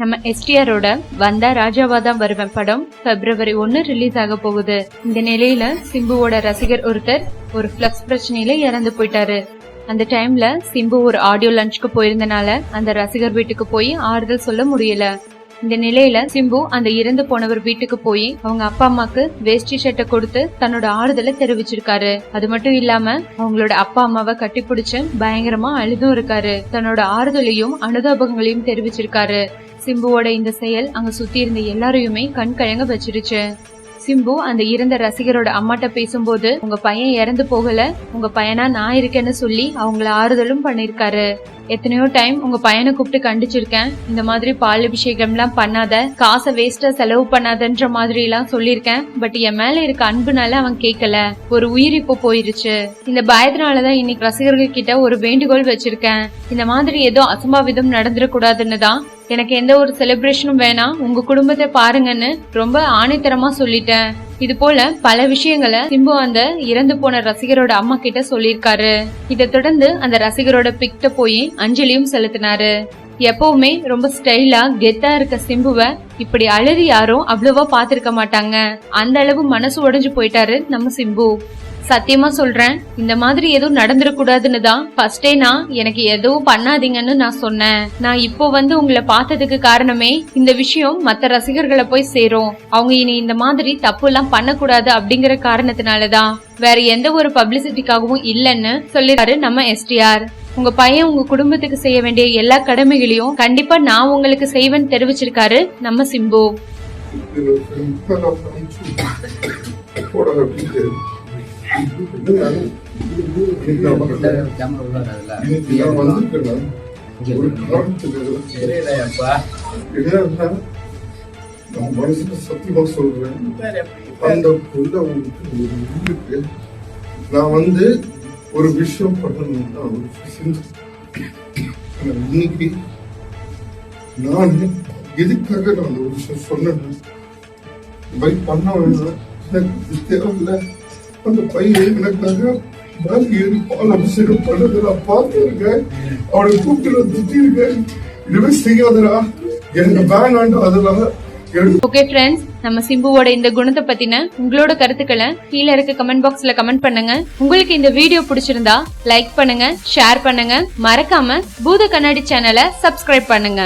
நம்ம எஸ்டிஆரோட வந்தா ராஜாவா தான் வருவேன் படம் பிப்ரவரி ஒன்னு ரிலீஸ் ஆக போகுது. இந்த நிலையில சிம்புவோட ரசிகர் ஒருத்தர் ஒரு ஃபிளக்ஸ் பிரச்சனையில இறந்து போயிட்டாரு. அந்த டைம்ல சிம்பு ஒரு ஆடியோ லஞ்சுக்கு போயிருந்தனால அந்த ரசிகர் வீட்டுக்கு போய் ஆறுதல் சொல்ல முடியல. இந்த நிலையில சிம்பு அந்த இறந்து போனவர் வீட்டுக்கு போய் அவங்க அப்பா அம்மாக்கு வேஷ்டி ஷர்ட்டை கொடுத்து தன்னோட ஆறுதலை தெரிவிச்சிருக்காரு. அது மட்டும் இல்லாம அவங்களோட அப்பா அம்மாவை கட்டிப்பிடிச்சு பயங்கரமா அழுதும் இருக்காரு. தன்னோட ஆறுதலையும் அனுதாபங்களையும் தெரிவிச்சிருக்காரு. சிம்புவோட இந்த செயல் அங்க சுத்தி இருந்த எல்லாரையுமே கண் கழங்க வச்சிருச்சு சிம்பு அந்த இறந்த ரசிகரோட அம்மாட்ட பேசும்போது உங்க பையன் இறந்து போகல உங்க பையனா நான் இருக்கேன்னு சொல்லி அவங்கள ஆறுதலும் பண்ணிருக்காரு எத்தனையோ டைம் உங்க பையனை கூப்பிட்டு கண்டிச்சிருக்கேன். இந்த மாதிரி பால் அபிஷேகம் எல்லாம் பண்ணாத காசை வேஸ்டா செலவு பண்ணாதன்ற மாதிரி எல்லாம் சொல்லியிருக்கேன். பட் என் மேல இருக்க அன்புனால அவன் கேட்கல ஒரு உயிர் இப்போ போயிருச்சு. இந்த பயத்தினாலதான் இன்னைக்கு ரசிகர்கள் கிட்ட ஒரு வேண்டுகோள் வச்சிருக்கேன். இந்த மாதிரி ஏதோ அசம்பாவிதம் நடந்துடக்கூடாதுன்னு தான் எனக்கு எந்த ஒரு செலிப்ரேஷனும் வேணாம். உங்க குடும்பத்தை பாருங்கன்னு ரொம்ப ஆணித்தரமா சொல்லிட்டேன். இது போல பல விஷயங்களை சிம்பு அந்த இறந்து போன ரசிகரோட அம்மா கிட்ட சொல்லியிருக்காரு. இதை தொடர்ந்து அந்த ரசிகரோட பிக்ட போய் அஞ்சலியும் செலுத்தினாரு. எப்பவுமே ரொம்ப ஸ்டைலா கெத்தா இருக்க சிம்புவ இப்படி அழுது யாரும் அவ்வளவா பாத்திருக்க மாட்டாங்க. அந்த அளவு மனசு உடைஞ்சு போயிட்டாரு நம்ம சிம்பு. சத்தியமா சொல்றேன் இந்த மாதிரி எதுவும் நடந்துடக்கூடாதுன்னு தான் ஃபர்ஸ்டே நான் எனக்கு எதுவும் பண்ணாதீங்கன்னு நான் சொன்னேன். நான் இப்போ வந்து உங்களை பார்த்ததுக்கு காரணமே இந்த விஷயம் மத்த ரசிகர்களை போய் சேரும். அவங்க இனி இந்த மாதிரி தப்பு எல்லாம் பண்ணக்கூடாது அப்படிங்கிற காரணத்தினாலதான். வேற எந்த ஒரு பப்ளிசிட்டிக்காகவும் இல்லைன்னு சொல்லிட்டாரு நம்ம எஸ்டிஆர் உங்க பையன் உங்க குடும்பத்துக்கு செய்ய வேண்டிய எல்லா கடமைகளையும் கண்டிப்பா நான் உங்களுக்கு செய்வேன்னு தெரிவிச்சிருக்காரு நம்ம சிம்பு. கேமரா உள்ளார அதுல. இன்னைக்கு நான் வந்திருக்கேன் ஒரு காரணத்துக்கு தெரியலையாப்பா? என்னன்னா நான் மனசுல சத்தியமா சொல்றேன் அந்த புள்ள உங்களுக்கு ஒரு இருக்கு நான் வந்து ஒரு விஷயம் பண்ணணும்னா ஒரு விஷயம் இன்னைக்கு நான் எதுக்காக நான் அந்த ஒரு விஷயம் சொன்னேன் இந்த மாதிரி பண்ண வேண்டாம் எனக்கு இது தேவையில்லை அந்த பையன் எனக்காக மேல ஏறி பால் அபிஷேகம் பண்ணதை நான் பார்த்துருக்கேன். அவனை கூப்பிட்டு திட்டிருக்கேன் இனிமே செய்யாதடா. எனக்கு வேணாண்டா அதெல்லாம். ஓகே ஃப்ரெண்ட்ஸ் நம்ம சிம்புவோட இந்த குணத்தை பத்தின உங்களோட கருத்துக்களை கீழே இருக்க கமெண்ட் பாக்ஸ்ல கமெண்ட் பண்ணுங்க. உங்களுக்கு இந்த வீடியோ பிடிச்சிருந்தா லைக் பண்ணுங்க ஷேர் பண்ணுங்க. மறக்காம பூத கண்ணாடி சேனலை சப்ஸ்கிரைப் பண்ணுங்க.